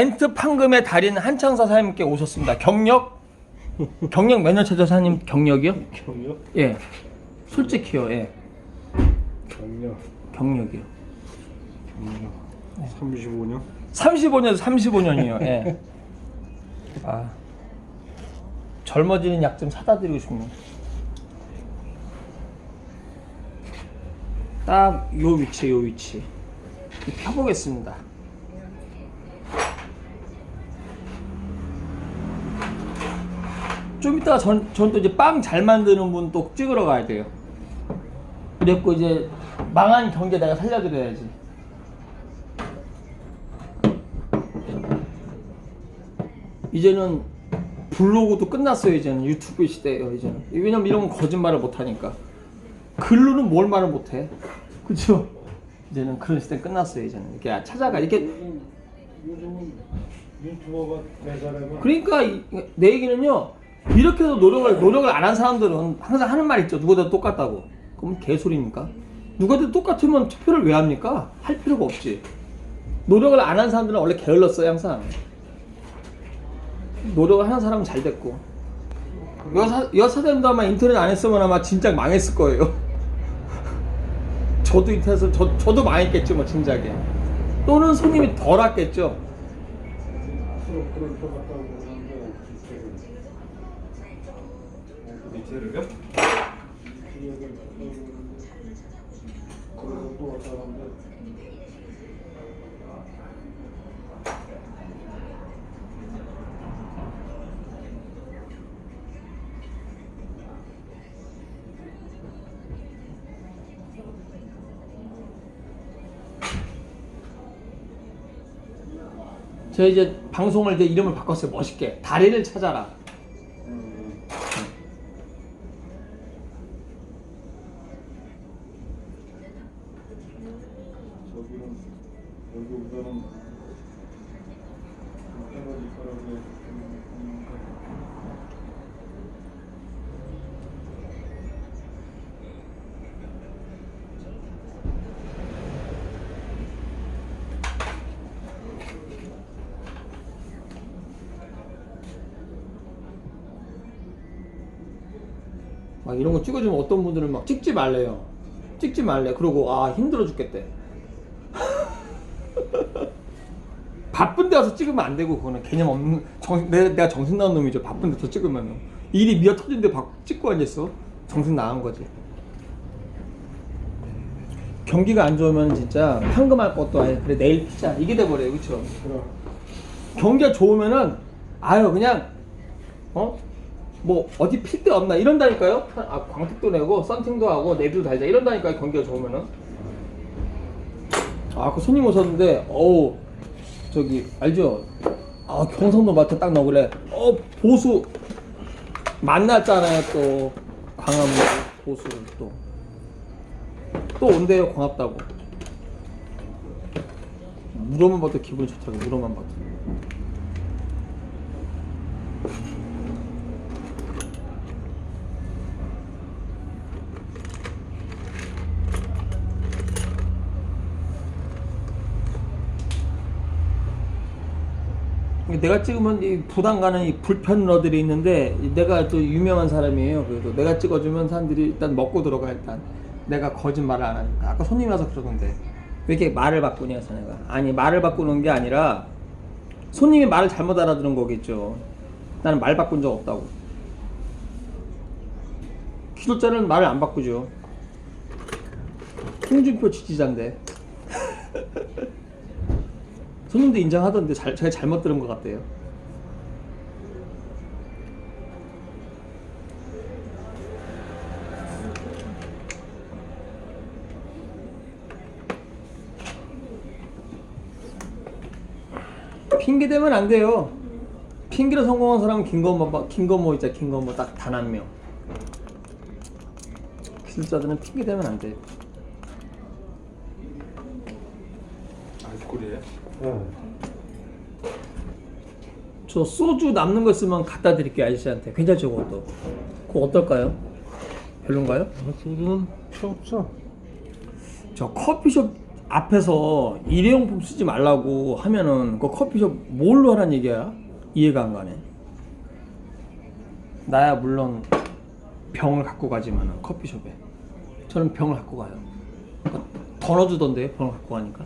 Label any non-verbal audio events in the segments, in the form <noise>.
겐트 판금의 달인 한창사 사장님께 오셨습니다. 경력? 경력 몇 년 차죠, 사장님? 경력이요? 경력? 예. 솔직히요, 예. 경력? 경력이요. 경력 35년? 35년, 35년이요, 예. 아. 젊어지는 약 좀 사다 드리고 싶네요. 딱 요 위치, 요 위치. 펴보겠습니다. 좀 이따가 전, 전 또 이제 빵 잘 만드는 분 또 찍으러 가야 돼요. 그랬고 이제 망한 경제 내가 살려드려야지. 이제는 블로그도 끝났어요 이제는. 유튜브 시대예요 이제는. 왜냐면 이런 건 거짓말을 못하니까. 글로는 뭘 말을 못해? 그쵸 이제는 그런 시대 끝났어요 이제는. 이렇게 찾아가 이렇게 요즘, 유튜버가 대사라면 그러니까 이- 내 얘기는요 이렇게 해서 노력을 노력을 안 한 사람들은 항상 하는 말 있죠. 누구든 똑같다고. 그럼 개소리입니까? 누구든 똑같으면 투표를 왜 합니까? 할 필요가 없지. 노력을 안 한 사람들은 원래 게을렀어요 항상. 노력을 하는 사람은 잘 됐고. 여사 여사장도 아마 인터넷 안 했으면 아마 진짜 망했을 거예요. <laughs> 저도 인터넷에서 저, 저도 망했겠죠 뭐 진작에. 또는 손님이 덜 왔겠죠 왔다 갔는데 저 이제 방송을 이제 이름을 바꿨어요. 멋있게. 다리를 찾아라 음, 저기는 여기보다는 떨어질 거라고 음, 막 이런 거 찍어주면 어떤 분들은 막 찍지 말래요. 찍지 말래. 그러고 아 힘들어 죽겠대. <laughs> 바쁜데 와서 찍으면 안 되고 그거는 개념 없는 정, 내, 내가 정신 나간 놈이죠. 바쁜 데 서 찍으면 일이 미어 터진데 박 찍고 앉아 있어. 정신 나간 거지. 경기가 안 좋으면 진짜 황금할 것도 아예 그래 내일 피자. 이게 돼버려요. 그쵸? 그럼. 경기가 좋으면은 아유 그냥 어 뭐 어디 필데 없나 이런다니까요. 아 광택도 내고 썬팅도 하고 내비도 달자 이런다니까요. 경기가 좋으면은. 아 그 손님 오셨는데 어우 저기 알죠? 아 경상도 마트 딱 넣으래. 어 보수 만났잖아요 또 광화문 보수를 또. 또 온대요 고맙다고. 물어만 봐도 기분이 좋더라고 물어만 봐도. 내가 찍으면 이 부담 가는 이 불편러들이 있는데 내가 또 유명한 사람이에요. 그래도 내가 찍어주면 사람들이 일단 먹고 들어가 일단 내가 거짓말을 안 하니까 아까 손님 와서 그러던데 왜 이렇게 말을 바꾸냐 내가 아니 말을 바꾸는 게 아니라 손님이 말을 잘못 알아들은 거겠죠. 나는 말 바꾼 적 없다고. 기술자는 말을 안 바꾸죠. 홍준표 지지자인데. <laughs> 손님도 인정하던데 잘, 제가 잘못 들은 것 같대요. 핑계 대면 안 돼요. 핑계로 성공한 사람은 김건모, 김건모 있자 김건모 딱 단 한 명. 기술자들은 핑계 대면 안 돼요. 알코올이에요? 네. 저 소주 남는 거 있으면 갖다 드릴게요 아저씨한테 괜찮죠 그것도 그거 어떨까요? 별론가요? 소주는 필요 없어 저 커피숍 앞에서 일회용품 쓰지 말라고 하면은 그 커피숍 뭘로 하란 얘기야? 이해가 안 가네. 나야 물론 병을 갖고 가지만은 커피숍에 저는 병을 갖고 가요. 더 넣어주던데 병을 갖고 가니까.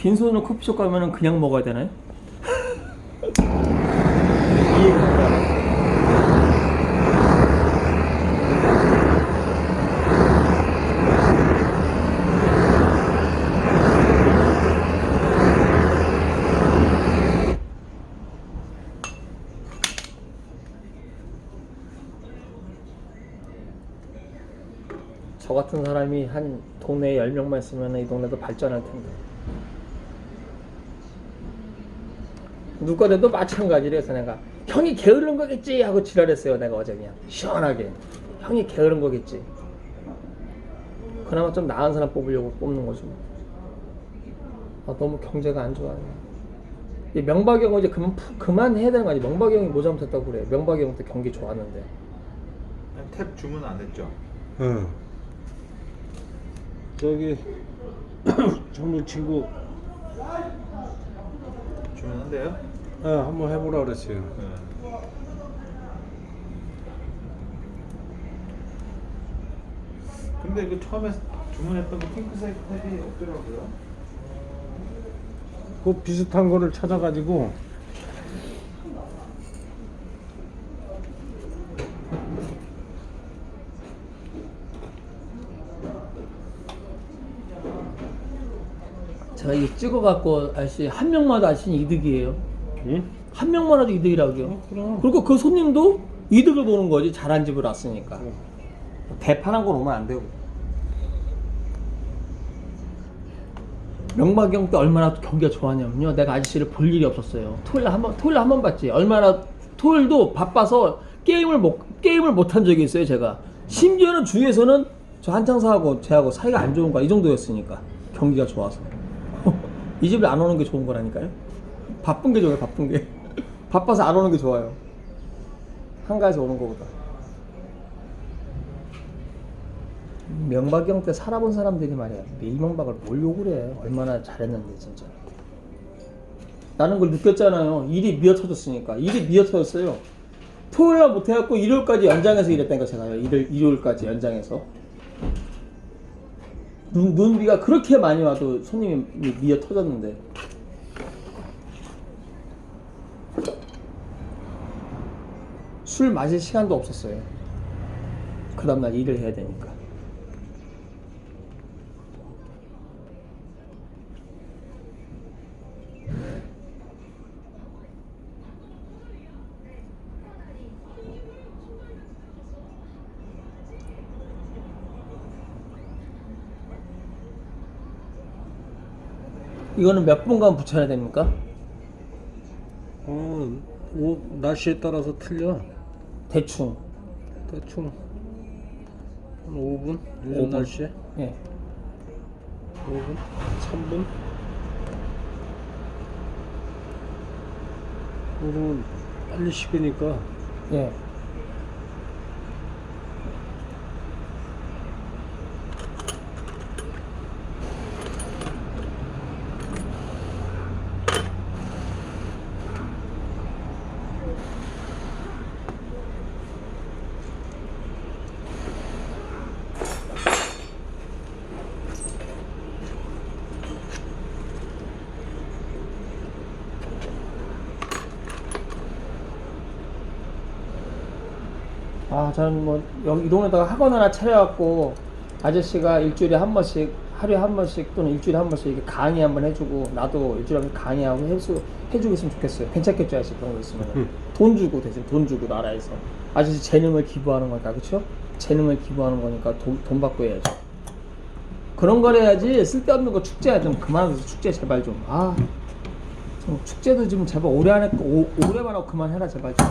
빈손으로 커피숍 가면은 그냥 먹어야 되나요? 이해가 안 가네. 저 같은 사람이 한 동네에 10명만 있으면 이 동네도 발전할 텐데. 누가 돼도 마찬가지래서 내가 형이 게으른 거겠지 하고 지랄했어요 내가 어제 그냥 시원하게 형이 게으른 거겠지 그나마 좀 나은 사람 뽑으려고 뽑는 거지 뭐. 아, 너무 경제가 안 좋아요 이 명박이 형 이제 그만 푸- 그만 해야 되는 거 아니 명박이 형이 뭐 잘못했다고 그래 명박이 형때 경기 좋았는데 탭 주문 안 했죠? 응. 저기 <clears throat> 젊은 친구 주문한대요? 어, 한번 해보라 그랬어요. 네. 근데 그 처음에 주문했던 그 핑크색 탭이 없더라고요. 그 비슷한 거를 찾아가지고 제가 이거 찍어갖고 아저씨 한 명마다 아저씨 이득이에요 응? 한 명만 해도 이득이라고요. 어, 그럼. 그리고 그 손님도 이득을 보는 거지 잘한 집을 왔으니까. 응. 대판한 건 오면 안 되고. 명박이 형 때 얼마나 경기가 좋았냐면요. 내가 아저씨를 볼 일이 없었어요. 토요일 한번 토요일 한 번 봤지. 얼마나 토요일도 바빠서 게임을 못 게임을 못 한 적이 있어요 제가. 심지어는 주위에서는 저 한창사하고 쟤하고 사이가 안 좋은 거야. 이 정도였으니까. 경기가 좋아서. <laughs> 이 집을 안 오는 게 좋은 거라니까요 바쁜 게 좋아요 바쁜 게. <laughs> 바빠서 안 오는 게 좋아요. 한가해서 오는 거보다. 명박이 형때 살아본 사람들이 말이야. 이명박을 뭘 욕을 해 얼마나 잘했는데 진짜. 나는 그걸 느꼈잖아요. 일이 미어터졌으니까. 일이 미어터졌어요. 토요일날 못해갖고 일요일까지 연장해서 일했다니까 제가요 일요일, 일요일까지 연장해서. 눈, 눈비가 그렇게 많이 와도 손님이 미- 미어터졌는데 술 마실 시간도 없었어요 그 다음날 일을 해야 되니까 이거는 몇 분간 붙여야 됩니까? 어, 오, 날씨에 따라서 틀려. 대충 대충 한 5분? 요즘 5분. 날씨에 예. 5분? 3분? 요즘은 빨리 식으니까 예. 아, 저는 뭐 여기 이 동네다가 학원 하나 차려갖고 아저씨가 일주일에 한 번씩 하루에 한 번씩 또는 일주일에 한 번씩 이렇게 강의 한 번 해주고 나도 일주일에 한 번 강의하고 해주 해주고 있으면 좋겠어요. 괜찮겠죠, 아저씨 그런 거 있으면 음. 돈 주고 대신 돈 주고 나라에서 아저씨 재능을 기부하는 거니까 그렇죠? 재능을 기부하는 거니까 돈, 돈 받고 해야죠. 그런 걸 해야지 쓸데없는 거 축제 좀 그만하세요. 축제 제발 좀. 아, 좀 축제도 좀 제발 오래 안 했고 오, 올해만 하고 그만해라 제발 좀.